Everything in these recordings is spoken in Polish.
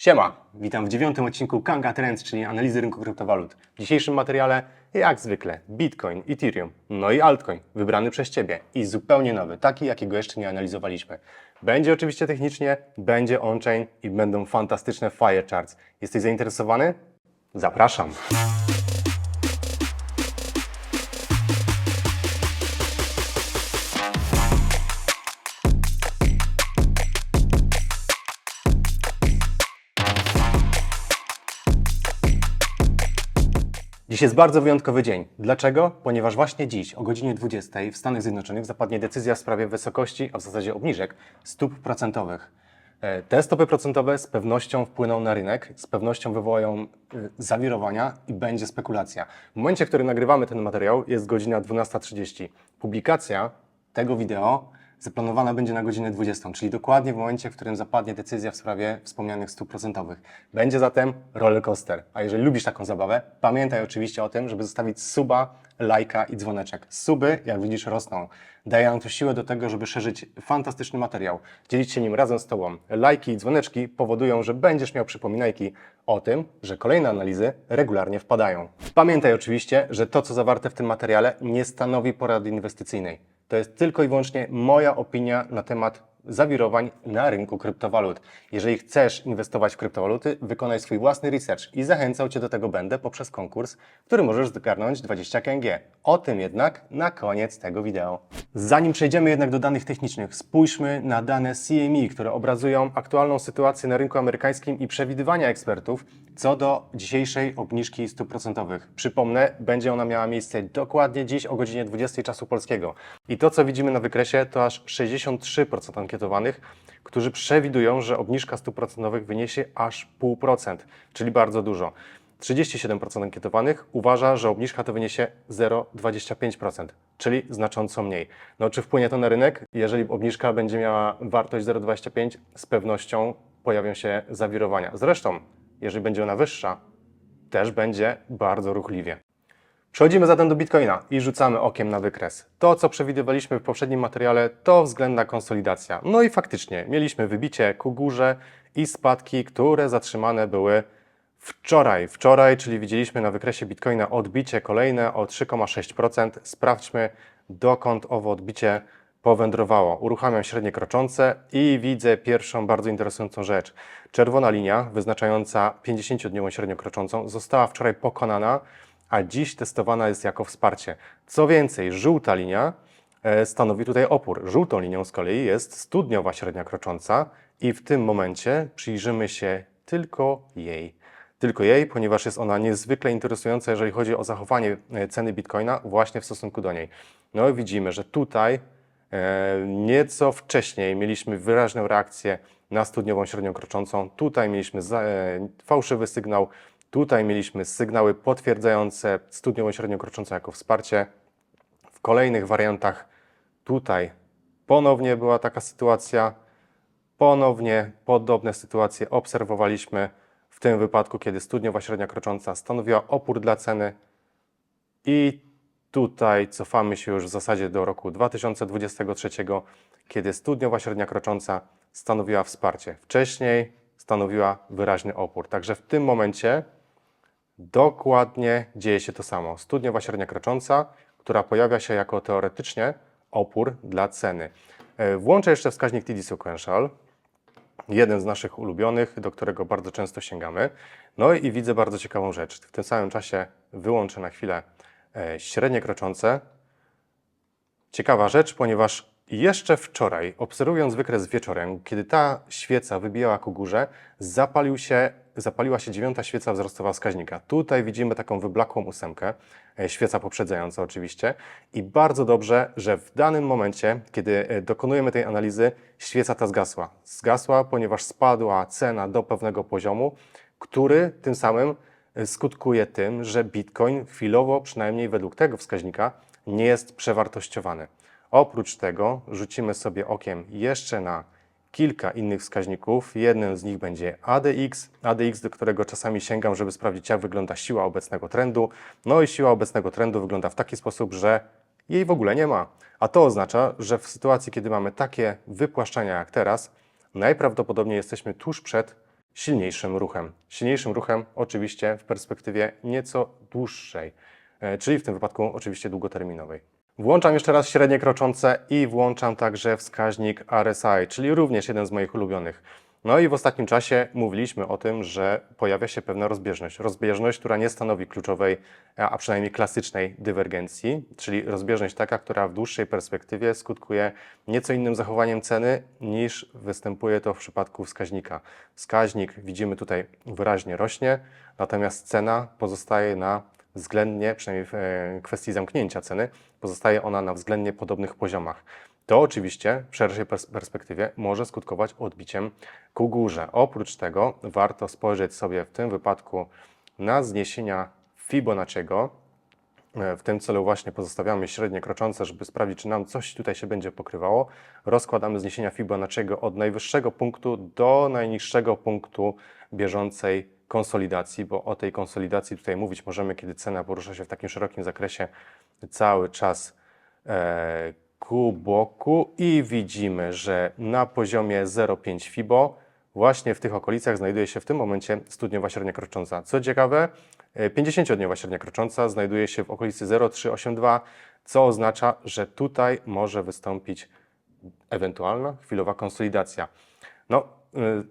Siema, witam w dziewiątym odcinku Kanga Trends, czyli analizy rynku kryptowalut. W dzisiejszym materiale, jak zwykle, Bitcoin, Ethereum, no i altcoin, wybrany przez Ciebie i zupełnie nowy, taki jakiego jeszcze nie analizowaliśmy. Będzie oczywiście technicznie, będzie on-chain i będą fantastyczne fire charts. Jesteś zainteresowany? Zapraszam. Dziś jest bardzo wyjątkowy dzień. Dlaczego? Ponieważ właśnie dziś o godzinie 20 w Stanach Zjednoczonych zapadnie decyzja w sprawie wysokości, a w zasadzie obniżek stóp procentowych. E, Te stopy procentowe z pewnością wpłyną na rynek, z pewnością wywołają y, zawirowania i będzie spekulacja. W momencie, w którym nagrywamy ten materiał jest godzina 12.30. Publikacja tego wideo zaplanowana będzie na godzinę 20, czyli dokładnie w momencie, w którym zapadnie decyzja w sprawie wspomnianych stóp procentowych. Będzie zatem rollercoaster. A jeżeli lubisz taką zabawę, pamiętaj oczywiście o tym, żeby zostawić suba, lajka i dzwoneczek. Suby, jak widzisz, rosną. Dają nam to siłę do tego, żeby szerzyć fantastyczny materiał, dzielić się nim razem z Tobą. Lajki i dzwoneczki powodują, że będziesz miał przypominajki o tym, że kolejne analizy regularnie wpadają. Pamiętaj oczywiście, że to, co zawarte w tym materiale, nie stanowi porady inwestycyjnej. To jest tylko i wyłącznie moja opinia na temat zawirowań na rynku kryptowalut. Jeżeli chcesz inwestować w kryptowaluty, wykonaj swój własny research i zachęcał Cię do tego będę poprzez konkurs, który możesz zgarnąć 20 KNG. O tym jednak na koniec tego wideo. Zanim przejdziemy jednak do danych technicznych, spójrzmy na dane CME, które obrazują aktualną sytuację na rynku amerykańskim i przewidywania ekspertów co do dzisiejszej obniżki stóp procentowych. Przypomnę, będzie ona miała miejsce dokładnie dziś o godzinie 20 czasu polskiego. I to, co widzimy na wykresie, to aż 63% ankietowanych, którzy przewidują, że obniżka stóp procentowych wyniesie aż 0,5%, czyli bardzo dużo. 37% ankietowanych uważa, że obniżka to wyniesie 0,25%, czyli znacząco mniej. No, czy wpłynie to na rynek? Jeżeli obniżka będzie miała wartość 0,25, z pewnością pojawią się zawirowania. Zresztą, jeżeli będzie ona wyższa, też będzie bardzo ruchliwie. Przechodzimy zatem do Bitcoina i rzucamy okiem na wykres. To, co przewidywaliśmy w poprzednim materiale, to względna konsolidacja. No i faktycznie, mieliśmy wybicie ku górze i spadki, które zatrzymane były wczoraj. Wczoraj, czyli widzieliśmy na wykresie Bitcoina odbicie kolejne o 3,6%. Sprawdźmy, dokąd owo odbicie powędrowało. Uruchamiam średnie kroczące i widzę pierwszą bardzo interesującą rzecz. Czerwona linia wyznaczająca 50-dniową średnią kroczącą została wczoraj pokonana, a dziś testowana jest jako wsparcie. Co więcej, żółta linia e, stanowi tutaj opór. Żółtą linią z kolei jest studniowa średnia krocząca i w tym momencie przyjrzymy się tylko jej. Tylko jej, ponieważ jest ona niezwykle interesująca, jeżeli chodzi o zachowanie e, ceny bitcoina właśnie w stosunku do niej. No i widzimy, że tutaj nieco wcześniej mieliśmy wyraźną reakcję na studniową średnią kroczącą. Tutaj mieliśmy e, fałszywy sygnał, tutaj mieliśmy sygnały potwierdzające studniową średnią kroczącą jako wsparcie. W kolejnych wariantach tutaj ponownie była taka sytuacja. Ponownie podobne sytuacje obserwowaliśmy w tym wypadku, kiedy studniowa średnia krocząca stanowiła opór dla ceny i tutaj cofamy się już w zasadzie do roku 2023, kiedy studniowa średnia krocząca stanowiła wsparcie. Wcześniej stanowiła wyraźny opór. Także w tym momencie dokładnie dzieje się to samo. Studniowa średnia krocząca, która pojawia się jako teoretycznie opór dla ceny. E, Włączę jeszcze wskaźnik TD Sequential, jeden z naszych ulubionych, do którego bardzo często sięgamy. No i widzę bardzo ciekawą rzecz. W tym samym czasie wyłączę na chwilę średnie kroczące. Ciekawa rzecz, ponieważ jeszcze wczoraj, obserwując wykres wieczorem, kiedy ta świeca wybijała ku górze, zapalił się, zapaliła się dziewiąta świeca wzrostowa wskaźnika. Tutaj widzimy taką wyblakłą ósemkę, e, świeca poprzedzająca oczywiście. I bardzo dobrze, że w danym momencie, kiedy e, dokonujemy tej analizy, świeca ta zgasła. Zgasła, ponieważ spadła cena do pewnego poziomu, który tym samym e, skutkuje tym, że Bitcoin chwilowo, przynajmniej według tego wskaźnika, nie jest przewartościowany. Oprócz tego rzucimy sobie okiem jeszcze na kilka innych wskaźników. Jednym z nich będzie ADX, ADX, do którego czasami sięgam, żeby sprawdzić, jak wygląda siła obecnego trendu. No i siła obecnego trendu wygląda w taki sposób, że jej w ogóle nie ma. A to oznacza, że w sytuacji, kiedy mamy takie wypłaszczenia jak teraz, najprawdopodobniej jesteśmy tuż przed silniejszym ruchem. Silniejszym ruchem oczywiście w perspektywie nieco dłuższej, e, czyli w tym wypadku oczywiście długoterminowej. Włączam jeszcze raz średnie kroczące i włączam także wskaźnik RSI, czyli również jeden z moich ulubionych. No i w ostatnim czasie mówiliśmy o tym, że pojawia się pewna rozbieżność. Rozbieżność, która nie stanowi kluczowej, a przynajmniej klasycznej dywergencji, czyli rozbieżność taka, która w dłuższej perspektywie skutkuje nieco innym zachowaniem ceny niż występuje to w przypadku wskaźnika. Wskaźnik widzimy tutaj wyraźnie rośnie, natomiast cena pozostaje na względnie, przynajmniej w e, kwestii zamknięcia ceny, pozostaje ona na względnie podobnych poziomach. To oczywiście w szerszej pers- perspektywie może skutkować odbiciem ku górze. Oprócz tego warto spojrzeć sobie w tym wypadku na zniesienia Fibonacciego. E, W tym celu właśnie pozostawiamy średnie kroczące, żeby sprawdzić, czy nam coś tutaj się będzie pokrywało. Rozkładamy zniesienia Fibonacciego od najwyższego punktu do najniższego punktu bieżącej konsolidacji, bo o tej konsolidacji tutaj mówić możemy, kiedy cena porusza się w takim szerokim zakresie cały czas e, ku boku i widzimy, że na poziomie 0,5 Fibo właśnie w tych okolicach znajduje się w tym momencie studniowa średnia krocząca. Co ciekawe, e, 50-dniowa średnia krocząca znajduje się w okolicy 0,382, co oznacza, że tutaj może wystąpić ewentualna chwilowa konsolidacja. No, y,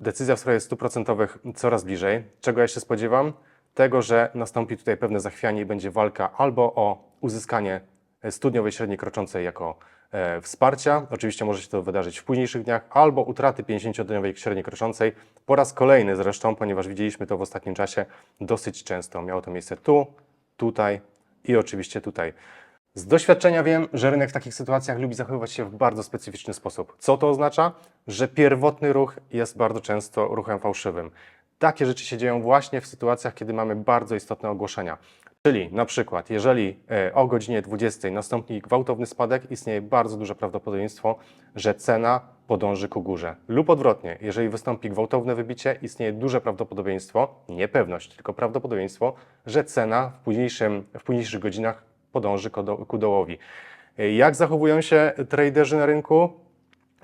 decyzja w sprawie stóp procentowych coraz bliżej. Czego ja się spodziewam? Tego, że nastąpi tutaj pewne zachwianie i będzie walka albo o uzyskanie studniowej średniej kroczącej jako e, wsparcia. Oczywiście może się to wydarzyć w późniejszych dniach, albo utraty 50-dniowej średniej kroczącej po raz kolejny zresztą, ponieważ widzieliśmy to w ostatnim czasie dosyć często. Miało to miejsce tu, tutaj i oczywiście tutaj. Z doświadczenia wiem, że rynek w takich sytuacjach lubi zachowywać się w bardzo specyficzny sposób. Co to oznacza? Że pierwotny ruch jest bardzo często ruchem fałszywym. Takie rzeczy się dzieją właśnie w sytuacjach, kiedy mamy bardzo istotne ogłoszenia. Czyli na przykład, jeżeli e, o godzinie 20 nastąpi gwałtowny spadek, istnieje bardzo duże prawdopodobieństwo, że cena podąży ku górze. Lub odwrotnie, jeżeli wystąpi gwałtowne wybicie, istnieje duże prawdopodobieństwo, nie pewność, tylko prawdopodobieństwo, że cena w, późniejszym, w późniejszych godzinach podąży ku dołowi. E, Jak zachowują się traderzy na rynku?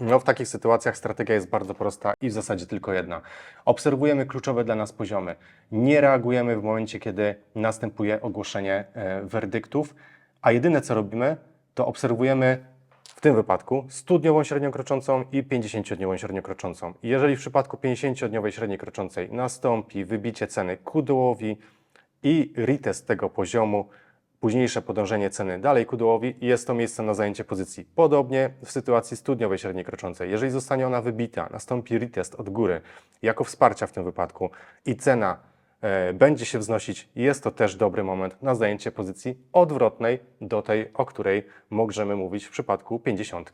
No, w takich sytuacjach strategia jest bardzo prosta i w zasadzie tylko jedna. Obserwujemy kluczowe dla nas poziomy. Nie reagujemy w momencie, kiedy następuje ogłoszenie e, werdyktów, a jedyne co robimy, to obserwujemy w tym wypadku studniową średnią kroczącą i 50-dniową średnią kroczącą. Jeżeli w przypadku 50-dniowej średniej kroczącej nastąpi wybicie ceny ku dołowi i retest tego poziomu, późniejsze podążenie ceny dalej ku dołowi, jest to miejsce na zajęcie pozycji. Podobnie w sytuacji studniowej średniej kroczącej. Jeżeli zostanie ona wybita, nastąpi retest od góry, jako wsparcia w tym wypadku i cena e, będzie się wznosić, jest to też dobry moment na zajęcie pozycji odwrotnej do tej, o której możemy mówić w przypadku 50.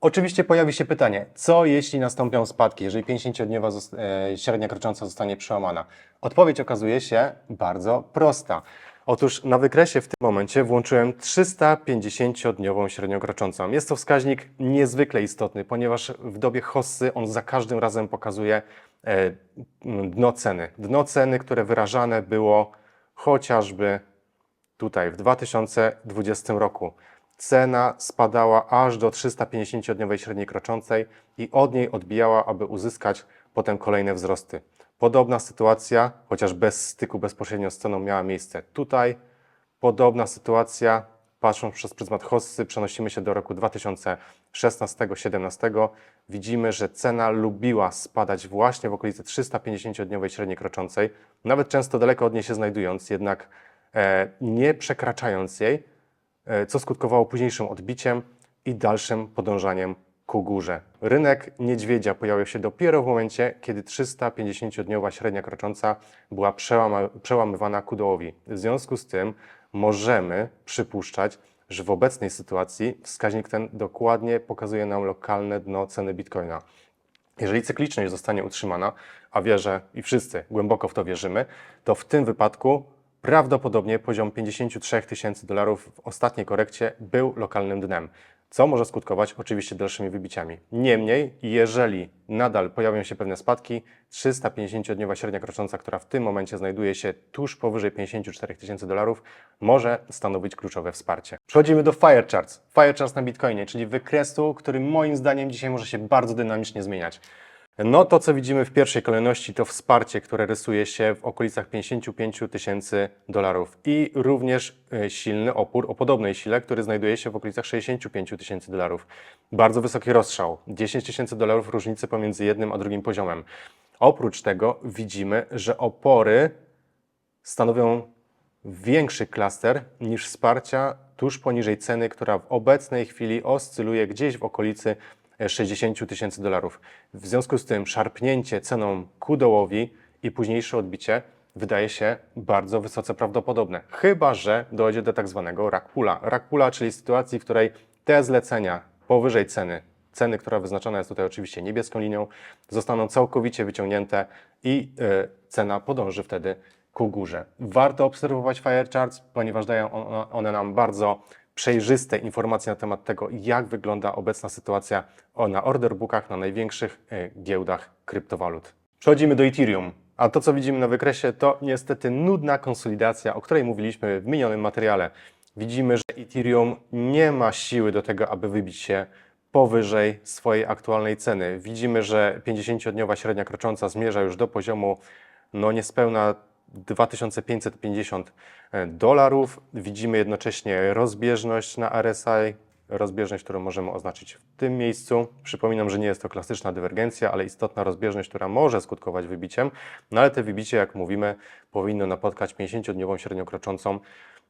Oczywiście pojawi się pytanie, co jeśli nastąpią spadki, jeżeli 50-dniowa zos- e, średnia krocząca zostanie przełamana? Odpowiedź okazuje się bardzo prosta. Otóż na wykresie w tym momencie włączyłem 350-dniową średnią kroczącą. Jest to wskaźnik niezwykle istotny, ponieważ w dobie hossy on za każdym razem pokazuje e, dno ceny. Dno ceny, które wyrażane było chociażby tutaj w 2020 roku. Cena spadała aż do 350-dniowej średniej kroczącej i od niej odbijała, aby uzyskać potem kolejne wzrosty. Podobna sytuacja, chociaż bez styku bezpośrednio z ceną, miała miejsce tutaj. Podobna sytuacja, patrząc przez pryzmat Hossy, przenosimy się do roku 2016-17. Widzimy, że cena lubiła spadać właśnie w okolicy 350-dniowej średniej kroczącej, nawet często daleko od niej się znajdując, jednak e, nie przekraczając jej, e, co skutkowało późniejszym odbiciem i dalszym podążaniem ku górze. Rynek niedźwiedzia pojawił się dopiero w momencie, kiedy 350-dniowa średnia krocząca była przełama, przełamywana ku dołowi. W związku z tym możemy przypuszczać, że w obecnej sytuacji wskaźnik ten dokładnie pokazuje nam lokalne dno ceny bitcoina. Jeżeli cykliczność zostanie utrzymana, a wierzę i wszyscy głęboko w to wierzymy, to w tym wypadku prawdopodobnie poziom 53 tysięcy dolarów w ostatniej korekcie był lokalnym dnem, co może skutkować oczywiście dalszymi wybiciami. Niemniej, jeżeli nadal pojawią się pewne spadki, 350-dniowa średnia krocząca, która w tym momencie znajduje się tuż powyżej 54 tysięcy dolarów, może stanowić kluczowe wsparcie. Przechodzimy do Fire Charts. Fire Charts na Bitcoinie, czyli wykresu, który moim zdaniem dzisiaj może się bardzo dynamicznie zmieniać. No to, co widzimy w pierwszej kolejności, to wsparcie, które rysuje się w okolicach 55 tysięcy dolarów i również e, silny opór o podobnej sile, który znajduje się w okolicach 65 tysięcy dolarów. Bardzo wysoki rozstrzał, 10 tysięcy dolarów różnicy pomiędzy jednym a drugim poziomem. Oprócz tego widzimy, że opory stanowią większy klaster niż wsparcia tuż poniżej ceny, która w obecnej chwili oscyluje gdzieś w okolicy 60 tysięcy dolarów. W związku z tym szarpnięcie ceną ku dołowi i późniejsze odbicie wydaje się bardzo wysoce prawdopodobne. Chyba, że dojdzie do tak zwanego rakpula. Rakpula, czyli sytuacji, w której te zlecenia powyżej ceny, ceny, która wyznaczona jest tutaj oczywiście niebieską linią, zostaną całkowicie wyciągnięte i e, cena podąży wtedy ku górze. Warto obserwować Fire Charts, ponieważ dają one- one nam bardzo przejrzyste informacje na temat tego, jak wygląda obecna sytuacja na order bookach na największych e, giełdach kryptowalut. Przechodzimy do Ethereum. A to, co widzimy na wykresie, to niestety nudna konsolidacja, o której mówiliśmy w minionym materiale. Widzimy, że Ethereum nie ma siły do tego, aby wybić się powyżej swojej aktualnej ceny. Widzimy, że 50-dniowa średnia krocząca zmierza już do poziomu no niespełna 2550 dolarów. Widzimy jednocześnie rozbieżność na RSI, rozbieżność, którą możemy oznaczyć w tym miejscu. Przypominam, że nie jest to klasyczna dywergencja, ale istotna rozbieżność, która może skutkować wybiciem, no ale te wybicie, jak mówimy, powinno napotkać 50-dniową średnią kroczącą,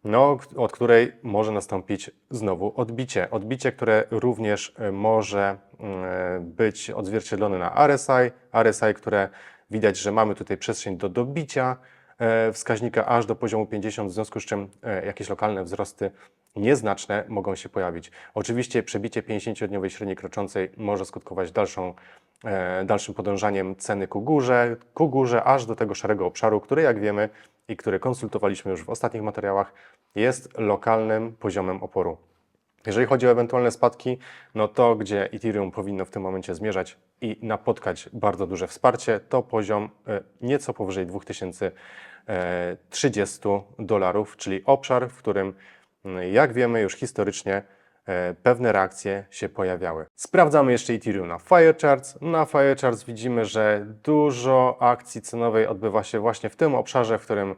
no, od której może nastąpić znowu odbicie. Odbicie, które również e, może e, być odzwierciedlone na RSI, RSI, które widać, że mamy tutaj przestrzeń do dobicia e, wskaźnika aż do poziomu 50, w związku z czym e, jakieś lokalne wzrosty nieznaczne mogą się pojawić. Oczywiście przebicie 50-dniowej średniej kroczącej może skutkować dalszą, e, dalszym podążaniem ceny ku górze, ku górze aż do tego szarego obszaru, który jak wiemy i który konsultowaliśmy już w ostatnich materiałach, jest lokalnym poziomem oporu. Jeżeli chodzi o ewentualne spadki, no to gdzie Ethereum powinno w tym momencie zmierzać i napotkać bardzo duże wsparcie, to poziom e, nieco powyżej 2030 dolarów, czyli obszar, w którym, jak wiemy już historycznie, e, pewne reakcje się pojawiały. Sprawdzamy jeszcze Ethereum na Firecharts. Na Firecharts widzimy, że dużo akcji cenowej odbywa się właśnie w tym obszarze, w którym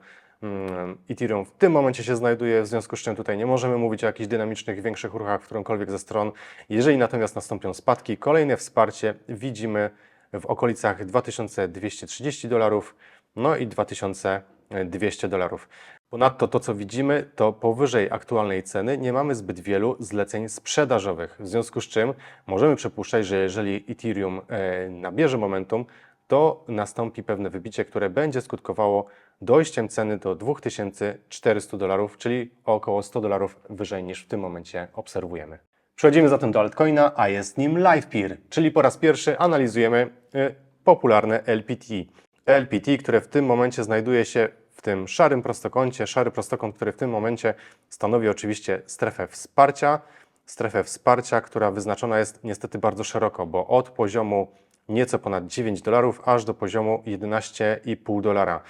Ethereum w tym momencie się znajduje, w związku z czym tutaj nie możemy mówić o jakichś dynamicznych, większych ruchach w którąkolwiek ze stron. Jeżeli natomiast nastąpią spadki, kolejne wsparcie widzimy w okolicach 2230 dolarów, no i 2200 dolarów. Ponadto to, co widzimy, to powyżej aktualnej ceny nie mamy zbyt wielu zleceń sprzedażowych, w związku z czym możemy przypuszczać, że jeżeli Ethereum e, nabierze momentum, to nastąpi pewne wybicie, które będzie skutkowało dojściem ceny do 2400 dolarów, czyli o około 100 dolarów wyżej niż w tym momencie obserwujemy. Przechodzimy zatem do altcoina, a jest nim LivePeer, czyli po raz pierwszy analizujemy y, popularne LPT. LPT, które w tym momencie znajduje się w tym szarym prostokącie, szary prostokąt, który w tym momencie stanowi oczywiście strefę wsparcia, strefę wsparcia, która wyznaczona jest niestety bardzo szeroko, bo od poziomu nieco ponad 9 dolarów aż do poziomu 11,5 dolara.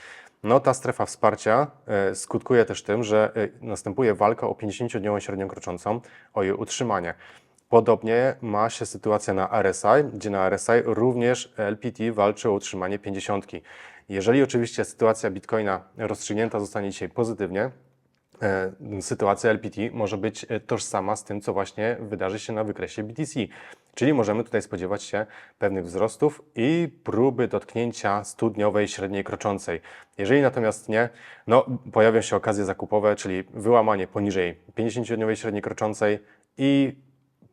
No ta strefa wsparcia e, skutkuje też tym, że e, następuje walka o 50-dniową średnią kroczącą, o jej utrzymanie. Podobnie ma się sytuacja na RSI, gdzie na RSI również LPT walczy o utrzymanie 50. Jeżeli oczywiście sytuacja Bitcoina rozstrzygnięta zostanie dzisiaj pozytywnie, sytuacja LPT może być e, tożsama z tym, co właśnie wydarzy się na wykresie BTC. Czyli możemy tutaj spodziewać się pewnych wzrostów i próby dotknięcia studniowej średniej kroczącej. Jeżeli natomiast nie, no, pojawią się okazje zakupowe, czyli wyłamanie poniżej 50-dniowej średniej kroczącej i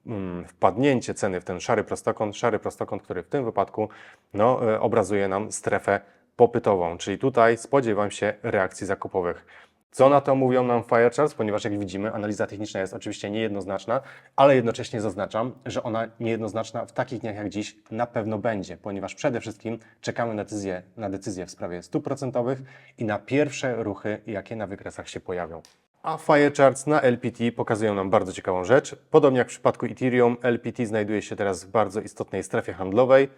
mm, wpadnięcie ceny w ten szary prostokąt, szary prostokąt, który w tym wypadku no, e, obrazuje nam strefę popytową, czyli tutaj spodziewam się reakcji zakupowych. Co na to mówią nam Firecharts? Ponieważ jak widzimy, analiza techniczna jest oczywiście niejednoznaczna, ale jednocześnie zaznaczam, że ona niejednoznaczna w takich dniach jak dziś na pewno będzie, ponieważ przede wszystkim czekamy na decyzję, na decyzję w sprawie stóp procentowych i na pierwsze ruchy, jakie na wykresach się pojawią. A Firecharts na LPT pokazują nam bardzo ciekawą rzecz. Podobnie jak w przypadku Ethereum, LPT znajduje się teraz w bardzo istotnej strefie handlowej.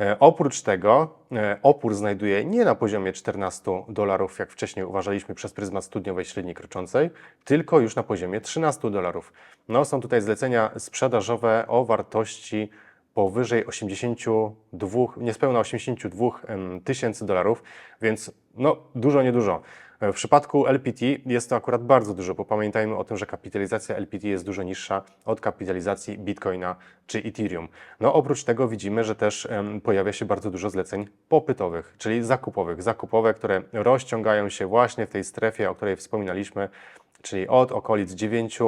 E, oprócz tego e, opór znajduje nie na poziomie 14 dolarów, jak wcześniej uważaliśmy przez pryzmat studniowej średniej kroczącej, tylko już na poziomie 13 dolarów. No, są tutaj zlecenia sprzedażowe o wartości powyżej 82, niespełna 82 em, tysięcy dolarów, więc no dużo, niedużo. W przypadku LPT jest to akurat bardzo dużo, bo pamiętajmy o tym, że kapitalizacja LPT jest dużo niższa od kapitalizacji Bitcoina czy Ethereum. No oprócz tego widzimy, że też pojawia się bardzo dużo zleceń popytowych, czyli zakupowych. Zakupowe, które rozciągają się właśnie w tej strefie, o której wspominaliśmy, czyli od okolic 9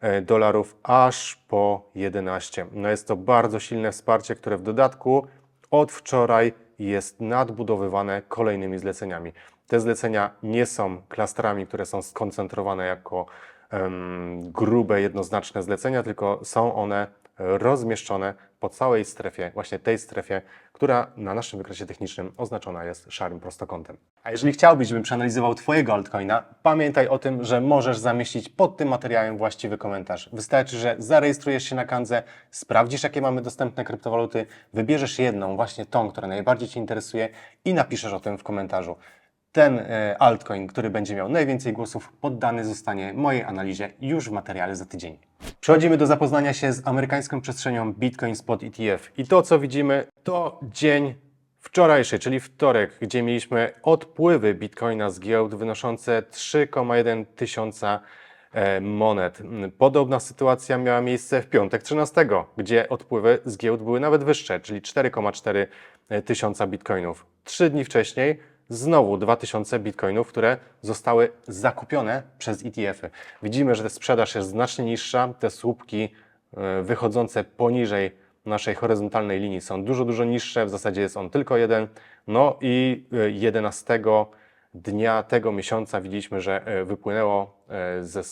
e, dolarów aż po 11. No jest to bardzo silne wsparcie, które w dodatku od wczoraj jest nadbudowywane kolejnymi zleceniami. Te zlecenia nie są klastrami, które są skoncentrowane jako em, grube, jednoznaczne zlecenia, tylko są one rozmieszczone po całej strefie, właśnie tej strefie, która na naszym wykresie technicznym oznaczona jest szarym prostokątem. A jeżeli chciałbyś, żebym przeanalizował Twojego altcoina, pamiętaj o tym, że możesz zamieścić pod tym materiałem właściwy komentarz. Wystarczy, że zarejestrujesz się na Kanze, sprawdzisz, jakie mamy dostępne kryptowaluty, wybierzesz jedną, właśnie tą, która najbardziej Cię interesuje i napiszesz o tym w komentarzu. Ten e, altcoin, który będzie miał najwięcej głosów, poddany zostanie mojej analizie już w materiale za tydzień. Przechodzimy do zapoznania się z amerykańską przestrzenią Bitcoin Spot ETF. I to, co widzimy, to dzień wczorajszy, czyli wtorek, gdzie mieliśmy odpływy Bitcoina z giełd wynoszące 3,1 tysiąca e, monet. Podobna sytuacja miała miejsce w piątek 13, gdzie odpływy z giełd były nawet wyższe, czyli 4,4 tysiąca bitcoinów. Trzy dni wcześniej znowu 2000 bitcoinów, które zostały zakupione przez ETF-y. Widzimy, że sprzedaż jest znacznie niższa, te słupki e, wychodzące poniżej naszej horyzontalnej linii są dużo, dużo niższe, w zasadzie jest on tylko jeden. No i e, 11 dnia tego miesiąca widzieliśmy, że e, wypłynęło e, ze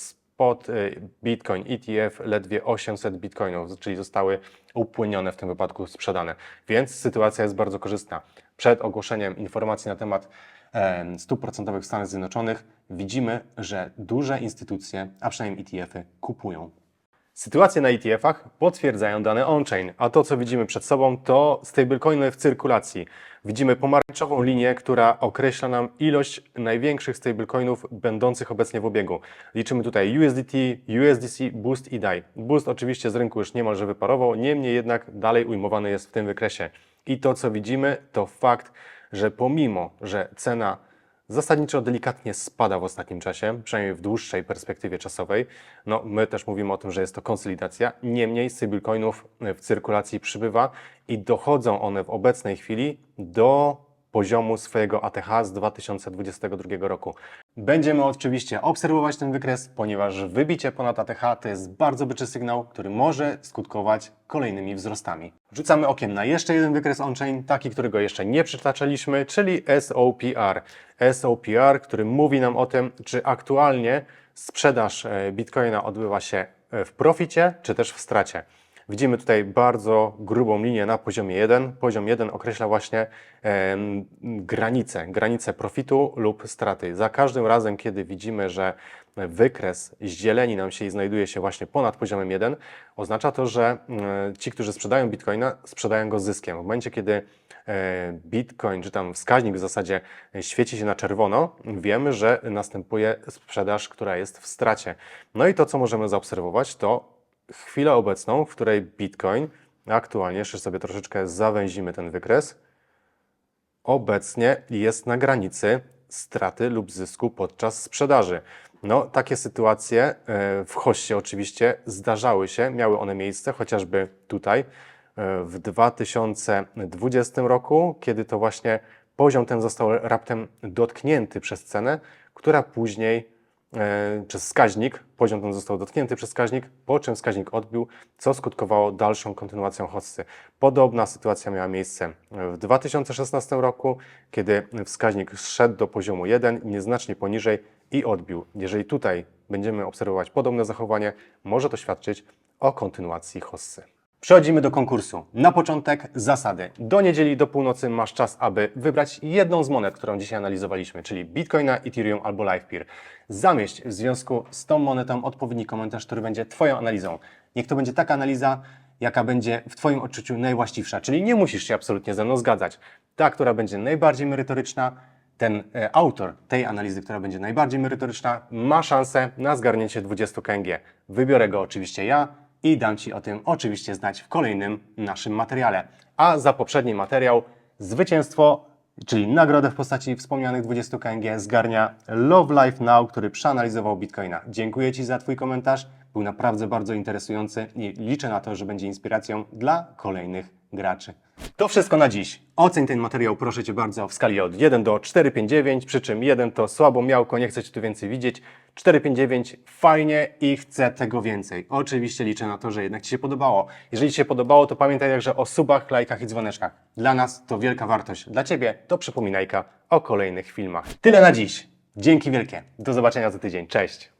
e, Bitcoin ETF ledwie 800 bitcoinów, czyli zostały upłynione w tym wypadku sprzedane. Więc sytuacja jest bardzo korzystna. Przed ogłoszeniem informacji na temat em, stóp procentowych w Stanach Zjednoczonych widzimy, że duże instytucje, a przynajmniej ETF-y, kupują. Sytuacje na ETF-ach potwierdzają dane on-chain, a to, co widzimy przed sobą, to stablecoiny w cyrkulacji. Widzimy pomarańczową linię, która określa nam ilość największych stablecoinów będących obecnie w obiegu. Liczymy tutaj USDT, USDC, Boost i DAI. Boost oczywiście z rynku już niemalże wyparował, niemniej jednak dalej ujmowany jest w tym wykresie. I to, co widzimy, to fakt, że pomimo, że cena zasadniczo delikatnie spada w ostatnim czasie, przynajmniej w dłuższej perspektywie czasowej. No, my też mówimy o tym, że jest to konsolidacja. Niemniej stablecoinów w cyrkulacji przybywa i dochodzą one w obecnej chwili do poziomu swojego ATH z 2022 roku. Będziemy oczywiście obserwować ten wykres, ponieważ wybicie ponad ATH to jest bardzo byczy sygnał, który może skutkować kolejnymi wzrostami. Rzucamy okiem na jeszcze jeden wykres on-chain, taki, którego jeszcze nie przytaczaliśmy, czyli SOPR. SOPR, który mówi nam o tym, czy aktualnie sprzedaż e, Bitcoina odbywa się e, w proficie, czy też w stracie. Widzimy tutaj bardzo grubą linię na poziomie 1. Poziom 1 określa właśnie granicę, granicę profitu lub straty. Za każdym razem, kiedy widzimy, że wykres zieleni nam się i znajduje się właśnie ponad poziomem 1, oznacza to, że mm, ci, którzy sprzedają bitcoina, sprzedają go z zyskiem. W momencie, kiedy e, bitcoin, czy tam wskaźnik w zasadzie e, świeci się na czerwono, wiemy, że następuje sprzedaż, która jest w stracie. No i to, co możemy zaobserwować, to chwilę obecną, w której Bitcoin, aktualnie, jeszcze sobie troszeczkę zawęzimy ten wykres, obecnie jest na granicy straty lub zysku podczas sprzedaży. No, takie sytuacje e, w hoście oczywiście zdarzały się, miały one miejsce, chociażby tutaj e, w 2020 roku, kiedy to właśnie poziom ten został raptem dotknięty przez cenę, która później przez wskaźnik, poziom ten został dotknięty przez wskaźnik, po czym wskaźnik odbił, co skutkowało dalszą kontynuacją hossy. Podobna sytuacja miała miejsce w 2016 roku, kiedy wskaźnik zszedł do poziomu 1, nieznacznie poniżej i odbił. Jeżeli tutaj będziemy obserwować podobne zachowanie, może to świadczyć o kontynuacji hossy. Przechodzimy do konkursu. Na początek zasady. Do niedzieli do północy masz czas, aby wybrać jedną z monet, którą dzisiaj analizowaliśmy, czyli Bitcoina, Ethereum albo LivePeer. Zamieść w związku z tą monetą odpowiedni komentarz, który będzie Twoją analizą. Niech to będzie taka analiza, jaka będzie w Twoim odczuciu najwłaściwsza, czyli nie musisz się absolutnie ze mną zgadzać. Ta, która będzie najbardziej merytoryczna, ten e, autor tej analizy, która będzie najbardziej merytoryczna, ma szansę na zgarnięcie 20 KNG. Wybiorę go oczywiście ja i dam Ci o tym oczywiście znać w kolejnym naszym materiale. A za poprzedni materiał zwycięstwo, czyli nagrodę w postaci wspomnianych 20 KNG zgarnia Love Life Now, który przeanalizował Bitcoina. Dziękuję Ci za Twój komentarz, był naprawdę bardzo interesujący i liczę na to, że będzie inspiracją dla kolejnych graczy. To wszystko na dziś. Oceń ten materiał proszę Cię bardzo w skali od 1 do 459, przy czym 1 to słabo miałko, nie chcę Cię tu więcej widzieć. 459 fajnie i chcę tego więcej. Oczywiście liczę na to, że jednak Ci się podobało. Jeżeli Ci się podobało, to pamiętaj także o subach, lajkach i dzwoneczkach. Dla nas to wielka wartość. Dla Ciebie to przypominajka o kolejnych filmach. Tyle na dziś. Dzięki wielkie. Do zobaczenia za tydzień. Cześć.